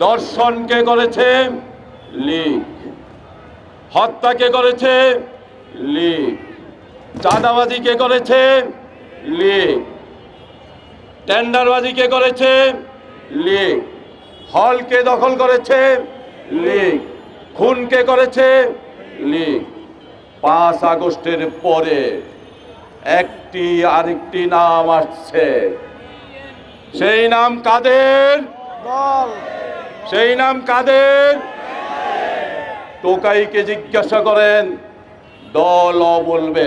দর্শন কে করেছে লীগ। হত্যা কে করেছে লীগ। চাঁদাবাজি কে করেছে লীগ। টেন্ডারবাজি কে করেছে লীগ। হলকে দখল করেছে লীগ। খুন কে করেছে লীগ। পাঁচ আগস্টের পরে একটি আরেকটি নাম আসছে। সেই নাম কাদের? দল সেই নাম কাদের? টোকাইকে জিজ্ঞাসা করেন, দল বলবে।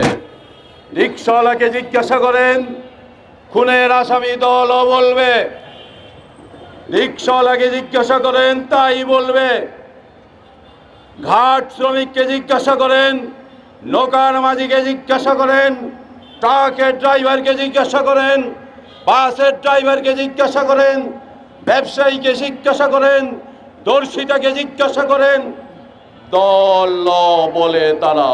রিক্সাওয়ালাকে জিজ্ঞাসা করেন, খুনের আসামি দল বলবে। রিক্সাওয়ালাকে জিজ্ঞাসা করেন, তাই বলবে। ঘাট শ্রমিককে জিজ্ঞাসা করেন, নৌকার মাঝিকে জিজ্ঞাসা করেন, ট্রাকের ড্রাইভারকে জিজ্ঞাসা করেন, বাসের ড্রাইভারকে জিজ্ঞাসা করেন ব্যবসায়ীকে জিজ্ঞাসা করেন দর্শিতাকে জিজ্ঞাসা করেন, দল বলে তারা।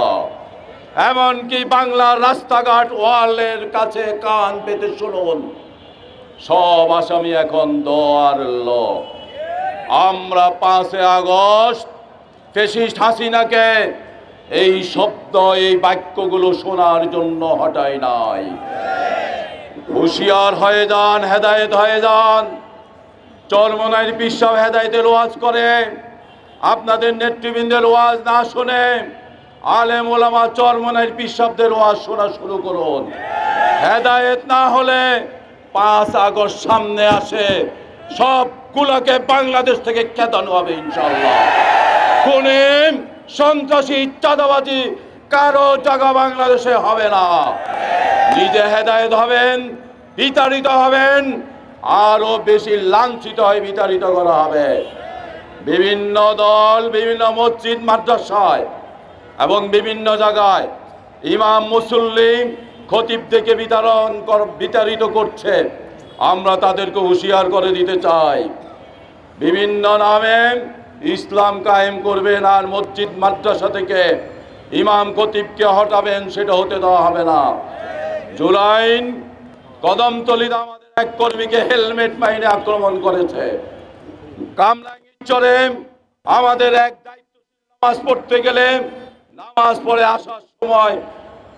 এমনকি বাংলার রাস্তাঘাট ওয়ালের কাছে কান পেতে শুনুন, সব আসামি এখন দোয়ার ল আমরা পাঁচে আগস্ট, ফেসিস্ট হাসিনাকে এই শব্দ, এই বাক্যগুলো শোনার জন্য হটাই নাই। হুঁশিয়ার হয়ে যান, হেদায়েত হয়ে যান। চরমনাইর বিশ্বাস হেদায়েতের ওয়াজ করে। আপনাদের নেতৃবৃন্দের ওয়াজ না শুনে আলেম ওলামা চরমনাইর পিসাবদের ওয়াজ শোনা শুরু করুন। হেদায়েত না হলে পাঁচ আগস্ট সামনে আসে। সবগুলোকে বাংলাদেশ থেকে খেতানো হবে ইনশাল্লাহ কোনে সন্ত্রাসী, চাঁদাবাজি কারও জায়গা বাংলাদেশে হবে না। নিজে হেদায়েত হবেন, বিতাড়িত হবেন আরও বেশি লাঞ্ছিত হয়ে বিতাড়িত করা হবে। বিভিন্ন দল, বিভিন্ন মসজিদ, মাদ্রাসায় এবং বিভিন্ন জায়গায় ইমাম মুসল্লিম খতিব থেকে বিতরণ বিতাড়িত করছে। আমরা তাদেরকে হুঁশিয়ার করে দিতে চাই। বিভিন্ন নামে ইসলাম কায়েম করবেন আর মসজিদ, মাদ্রাসা থেকে ইমাম খতিবকে হটাবেন, সেটা হতে দেওয়া হবে না। জুলাইন কদমতলিতে আমাদের এক কর্মীকে হেলমেট মাইনে আক্রমণ করেছে। কামরাঙ্গীরচরে আমাদের এক দায়িত্ব নামাজ পড়তে গেলে নামাজ পড়ে আসার সময়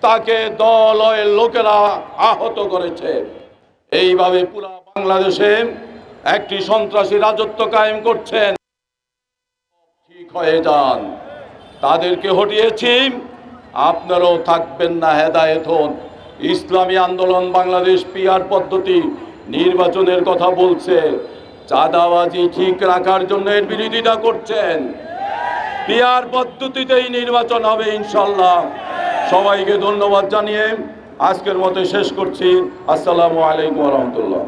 তাকে দলের লোকেরা আহত করেছে। এইভাবে পুরা বাংলাদেশে একটি সন্ত্রাসী রাজত্ব কায়েম করছেন। ঠিক হয়ে যান। তাদেরকে হটিয়েছি। আপনারাও থাকবেন না, হেদায়েত হন। ইসলামী আন্দোলন বাংলাদেশ পিআর পদ্ধতি নির্বাচনের কথা বলছে। চাঁদাবাজি ঠিক রাখার জন্য এর বিরোধিতা করছেন। পিয়ার পদ্ধতিতেই নির্বাচন হবে ইনশাল্লাহ সবাইকে ধন্যবাদ জানিয়ে আজকের মতো শেষ করছি। আসসালামু আলাইকুম রহমতুল্লাহ।